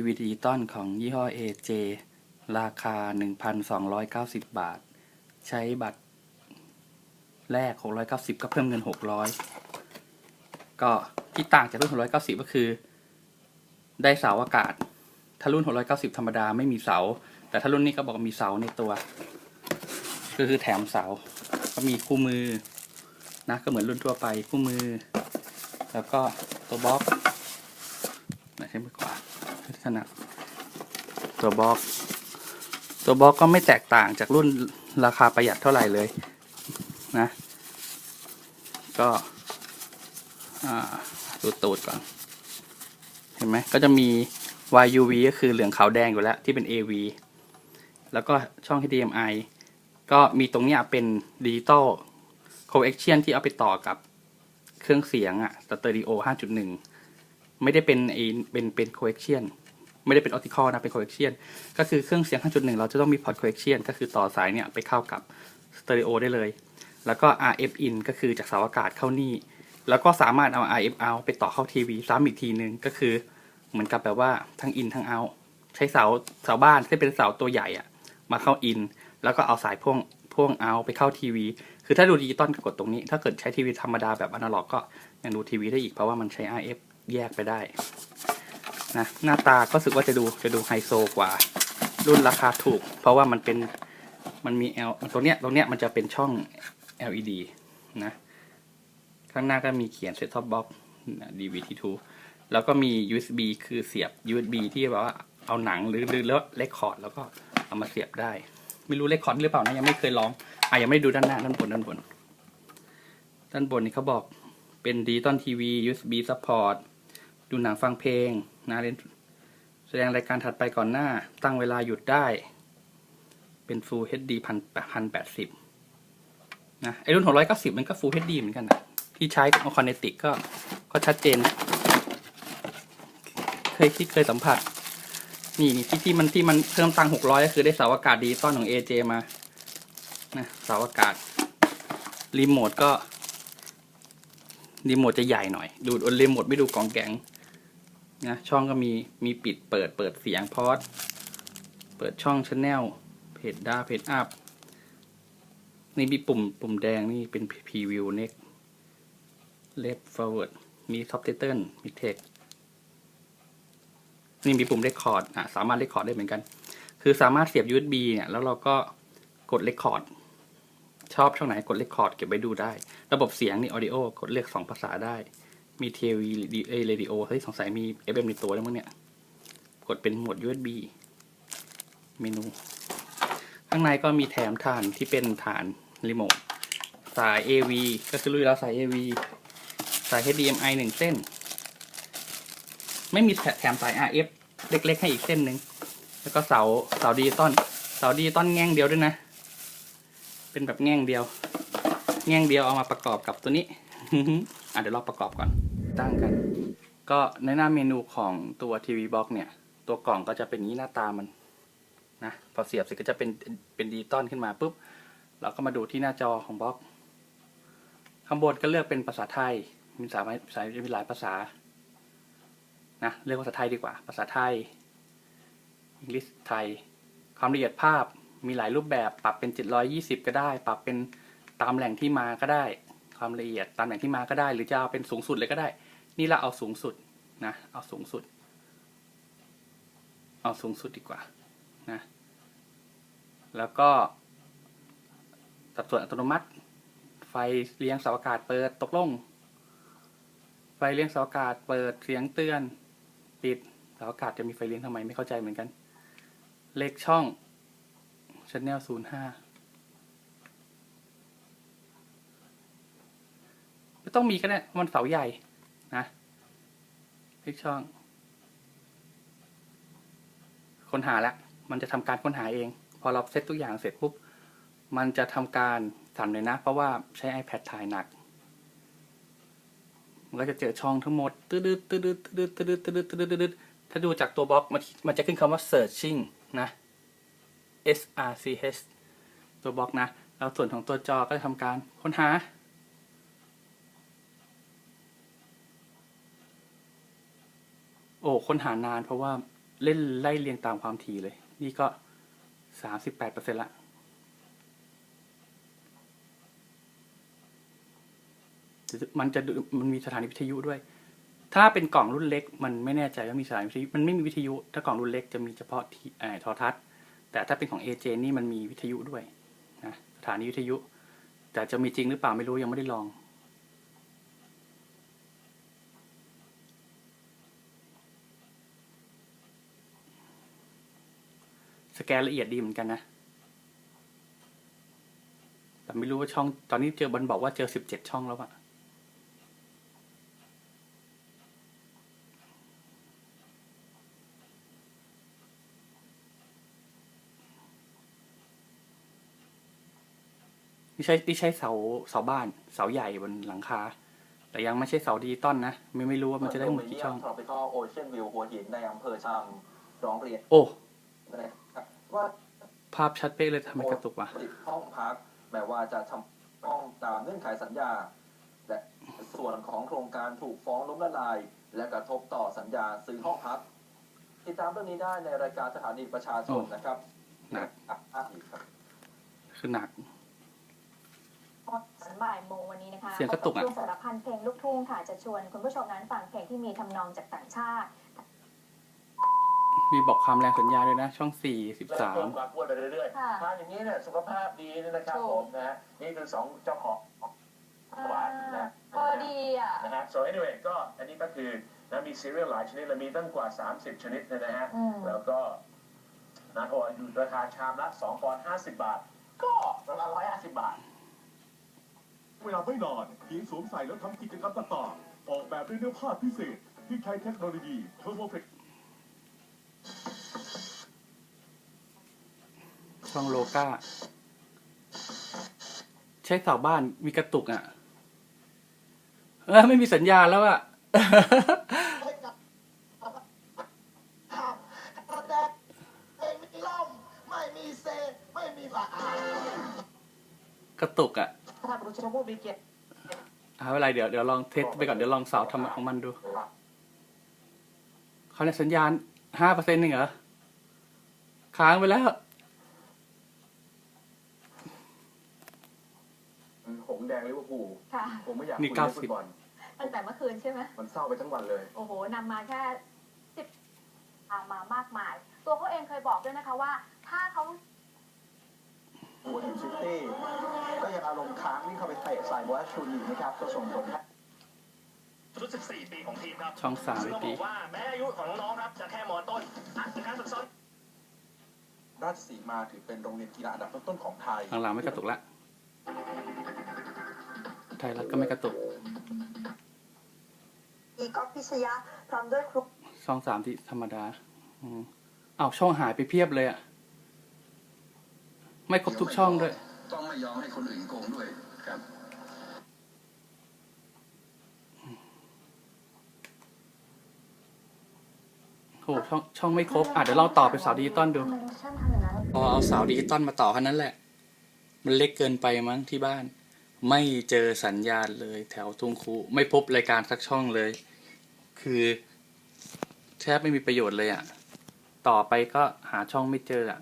ทีวีดิจิตอลของยี่ห้อ AJ ราคา 1,290 บาท ใช้บัตรแรก 690 ก็เพิ่มเงิน 600 ก็ที่ต่างจากรุ่น 690 ก็คือ ได้เสาอากาศ ถ้ารุ่น 690 ธรรมดาไม่มีเสา แต่ถ้ารุ่นนี้ก็บอกมีเสาในตัว ก็คือแถมเสา ก็มีคู่มือนะก็เหมือนรุ่นทั่วไปคู่มือ แล้วก็ตัวบล็อกไหนใช้มือขวาถนัดตัวบล็อก ตัวบล็อกก็ไม่แตกต่างจากรุ่นราคาประหยัดเท่าไหร่เลยนะ ก็ดูตูดก่อน เห็นไหมก็จะมี YUV ก็คือเหลืองขาวแดงอยู่แล้วที่เป็น AV แล้วก็ช่อง HDMI ก็มีตรงนี้เป็นดิจิตอลโคเอ็กเชียนที่เอาไปต่อกับเครื่องเสียงอะสเตอริโอ 5.1 ไม่ได้เป็นไอเป็นเป็นโคเอ็กเชียน ไม่ได้เป็นออติคอลนะเป็นโคเอ็กเชียนก็คือเครื่องเสียง 5.1 เราจะต้องมีพอร์ตโคเอ็กเชียนก็คือต่อสายเนี่ยไปเข้ากับสเตอริโอได้เลย แล้วก็ RF in ก็คือจากเสาอากาศเข้านี่ แล้วก็สามารถเอา RF out ไปต่อเข้าทีวีซ้ำอีกทีนึงก็คือเหมือนกับแบบว่าทั้ง in ทั้ง out ใช้เสาเสาบ้านที่เป็นเสาตัวใหญ่อะมาเข้า in แล้วก็เอาสายพ่วงพ่วง out ไปเข้าทีวี คือถ้าดูดิจิตอลก็กดตรงนี้ ถ้าเกิดใช้ทีวีธรรมดาแบบอนาล็อกก็ยังดูทีวีได้อีกเพราะว่ามันใช้ RF แยกไปได้ นะหน้าตาก็รู้สึกว่าจะดูจะดูไฮโซกว่า รุ่นราคาถูก เพราะว่ามันเป็นมันมี L ตรงเนี้ยตรงเนี้ยมันจะเป็นช่อง LED นะข้างหน้าก็มีเขียน set top box DVT2 แล้วก็มี USB คือเสียบ USB ที่แบบว่าเอาหนังหรือหรือแล้วเลคคอร์ดแล้วก็เอามาเสียบได้ ไม่รู้เลคคอร์ดหรือเปล่านะยังไม่เคยลองอะยังไม่ได้ดูด้านหน้าด้านบนด้านบน ด้านบนนี่เขาบอกเป็นดิจิตอลทีวี USB support ดูหนังฟังเพลง นะเล่นแสดงรายการถัดไปก่อนหน้า ตั้งเวลาหยุดได้ เป็น Full HD พันพันแปดสิบนะไอรุ่น 690 มันก็ Full HD เหมือนกันนะที่ใช้ของคอนเนติกก็ก็ชัดเจน เคยที่เคยสัมผัส นี่นี่ที่ที่มันที่มันเพิ่มตัง 600 ก็คือได้เสาอากาศดิจิตอลของ AJ มานะเสาอากาศรีโมทก็รีโมทจะใหญ่หน่อย ดูดรีโมทไม่ดูกล่องแกง นะช่องก็มีมีปิดเปิดเปิดเสียงพอดเปิดช่องชแนลเพจดาเพจอัพนี่มีปุ่มปุ่มแดงนี่เป็นพรีวิวเน็กเลฟฟอร์เวิร์ดมีท็อปเทเทิลมีเทคนี่มีปุ่มเรคคอร์ดอะสามารถเรคคอร์ดได้เหมือนกัน คือสามารถเสียบ USB เนี่ยแล้วเราก็กดเรคคอร์ดชอบช่องไหนกดเรคคอร์ดเก็บไว้ดูได้ ระบบเสียงนี่ audio กดเลือกสองภาษาได้ มีทีวีเอเรดิโอเฮ้ยสงสัยมี FM ในตัวแล้วมั้งเนี่ย กดเป็นโหมด USB เมนู ข้างในก็มีแถมฐานที่เป็นฐานรีโมทสาย AV ก็คือรู้อยู่แล้วสาย AV สาย HDMI หนึ่งเส้น ไม่มีแถมสาย RF เล็กๆ ให้อีกเส้นหนึ่ง แล้วก็เสาเสาดิจิตอลเสาดิจิตอลแง่งเดียวด้วยนะ เป็นแบบแง่งเดียว แง่งเดียวเอามาประกอบกับตัวนี้อะเดี๋ยวเราประกอบก่อน ตั้งกัน ก็ในหน้าเมนูของตัวทีวีบ็อกเนี่ย ตัวกล่องก็จะเป็นนี้หน้าตามันนะพอเสียบเสร็จก็จะเป็นเป็นดิจิตอลขึ้นมาปุ๊บเราก็มาดูที่หน้าจอของบล็อกข้างบนก็เลือกเป็นภาษาไทย มีสามภาษามีหลายภาษานะเลือกภาษาไทยดีกว่า ภาษาไทยอังกฤษไทย ความละเอียดภาพมีหลายรูปแบบปรับเป็น 720 ก็ได้ ปรับเป็นตามแหล่งที่มาก็ได้ ความละเอียดตามแหล่งที่มาก็ได้ หรือจะเอาเป็นสูงสุดเลยก็ได้ นี่เราเอาสูงสุดนะ เอาสูงสุด เอาสูงสุดดีกว่านะ แล้วก็สัดส่วนอัตโนมัติ ไฟเลี้ยงเสาอากาศเปิดตกลง ไฟเลี้ยงเสาอากาศเปิดเสียงเตือนปิดเสาอากาศจะมีไฟเลี้ยงทำไมไม่เข้าใจเหมือนกัน เลขช่องชแนลศูนย์ห้าไม่ต้องมีก็ได้มันเสาใหญ่ เลขช่อง ค้นหาแล้วมันจะทำการค้นหาเอง พอเราเซตทุกอย่างเสร็จปุ๊บ มันจะทำการสั่นเลยนะ เพราะว่าใช้ iPad ถ่ายหนัก มันก็จะเจอช่องทั้งหมดตืดตืดตืดตืดตืดตืดตืดตืดถ้าดูจากตัวบล็อกมันมันจะขึ้นคำว่า searching นะ S R C H ตัวบล็อกนะ แล้วส่วนของตัวจอก็จะทำการค้นหา โอ้ค้นหานานเพราะว่าเล่นไล่เรียงตามความถี่เลย นี่ก็สามสิบแปดเปอร์เซ็นละมันจะมันมีสถานีวิทยุด้วย ถ้าเป็นกล่องรุ่นเล็ก มันไม่แน่ใจว่ามีสถานีวิทยุมันไม่มีวิทยุ ถ้ากล่องรุ่นเล็กจะมีเฉพาะที่เอ่อโทรทัศน์ แต่ถ้าเป็นของ AJ นี่มันมีวิทยุด้วยนะสถานีวิทยุ แต่จะมีจริงหรือเปล่าไม่รู้ยังไม่ได้ลอง สแกนละเอียดดีเหมือนกันนะ แต่ไม่รู้ว่าช่อง ตอนนี้เจอบันบอกว่าเจอสิบเจ็ดช่องแล้วอะนี่ใช้นี่ใช้เสาเสาบ้าน เสาใหญ่บนหลังคา แต่ยังไม่ใช่เสาดิจิตอลนะ ไม่ไม่รู้ว่ามันจะได้หมดกี่ช่อง Tropical Ocean View หัวหินในอำเภอชามร้องเรียนโอ้นะครับว่า ภาพชัดเป๊ะเลยทำไมกระตุกวะติดห้องพักแม้ว่าจะทำห้องตามเงื่อนไขสัญญาและส่วนของโครงการถูกฟ้องล้มละลาย และกระทบต่อสัญญาซื้อห้องพัก ติดตามเรื่องนี้ได้ในรายการสถานีประชาชนนะครับหนักอะอะอีกครับคือหนักสันบ่ายโมงวันนี้นะคะเสียงกระตุกอะพบช่วงสารพันเพลงลูกทุ่งค่ะจะชวนคุณผู้ชมนั้นฟังเพลงที่มีทำนองจากต่างชาติ มีบอกความแรงสัญญาด้วยนะ ช่องสี่สิบเริ่มสามเพิ่มความอ้วนไปเรื่อยค่ะ ๆทานอย่างนี้เนี่ยสุขภาพดีเนี่ยนะครับถูก ผมนะฮะนี่คือสองเจ้าของหวานนะเออดีอะ นะฮะ so anyway ก็อันนี้ก็คือนะมีซีเรียลหลายชนิดเลยมีตั้งกว่า 30 ชนิดเนยนะฮะ อืม แล้วก็นะโอ้อยู่ราคาชามละ2ปอนด์50 บาท ก็ประมาณ150 บาท เวลาไม่นานเพียงสวมใส่แล้วทำกิจกรรมต่างๆออกแบบด้วยเนื้อผ้าพิเศษ ที่ใช้เทคโนโลยีเทอร์โมเฟก ช่องโลกาใช้เสาบ้านมีกระตุกอะ เออไม่มีสัญญาณแล้วอะกระตุกอะเอาเป็นไรเดี๋ยวเดี๋ยวลองเทสไปก่อนเดี๋ยวลองเสาทำของมันดูเขาในยสัญญาณห้าเปอร์เซ็นต์หนึ่งเหรอ ค้างไปแล้ว ห งส์แดงลิเวอร์พูลค่ะ ผมไม่อยากนี่คุยเรื่อง90ฟุตบอลตั้งแต่เมื่อคืนใช่ไหมมันเศร้าไปทั้งวันเลย โอ้โหนำมาแค่สิบตามมามากมาย ตัวเขาเองเคยบอกด้วยนะคะว่า ถ้าเขาหัวหินซิตี้ก็ยังอารมณ์ค้างวิ่งเข้าไปเตะใส่บอสชูนีนะครับก็ส่งผลให้ชุด 14 ปีของทีมครับช่องสามซึ่งต้องปีบอกว่าแม้อายุของน้องๆครับจะแค่มอต้นอาจจะการฝึกซ้อมราชสีมาถือเป็นโรงเรียนกีฬาอันดับต้นๆของไทย หลังๆไม่กระตุกละ ไทยรัฐก็ไม่กระตุกอีกอพิชยะพร้อมด้วยครูช่องสามที่ธรรมดาอืมอ้าวช่องหายไปเพียบเลยอะไม่ครบทุกช่องด้วย ต้องไม่ยอมให้คนอื่นโกงด้วยครับ โหช่องช่องไม่ครบ อะเดี๋ยวลองต่อเป็นเสาวดิจิตอลดูพอเอาสาวดิจิตอลมาต่อแค่นั้นแหละ มันเล็กเกินไปมั้งที่บ้าน ไม่เจอสัญญาณเลย แถวทุ่งคูไม่พบรายการสักช่องเลย คือแทบไม่มีประโยชน์เลยอะ่ะ ต่อไปก็หาช่องไม่เจออะ่ะ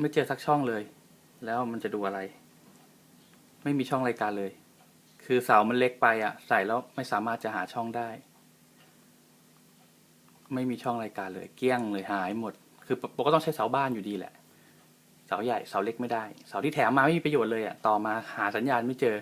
ไม่เจอสักช่องเลย แล้วมันจะดูอะไร ไม่มีช่องรายการเลย คือเสามันเล็กไปอะ่ะ ใส่แล้วไม่สามารถจะหาช่องได้ ไม่มีช่องรายการเลย เกลี้ยงเลยหายหมด คือปกก็ต้องใช้เสาบ้านอยู่ดีแหละ เสาใหญ่เสาเล็กไม่ได้ เสาที่แถมมาไม่มีประโยชน์เลยอะ่ะต่อมาหาสัญญาณไม่เจอ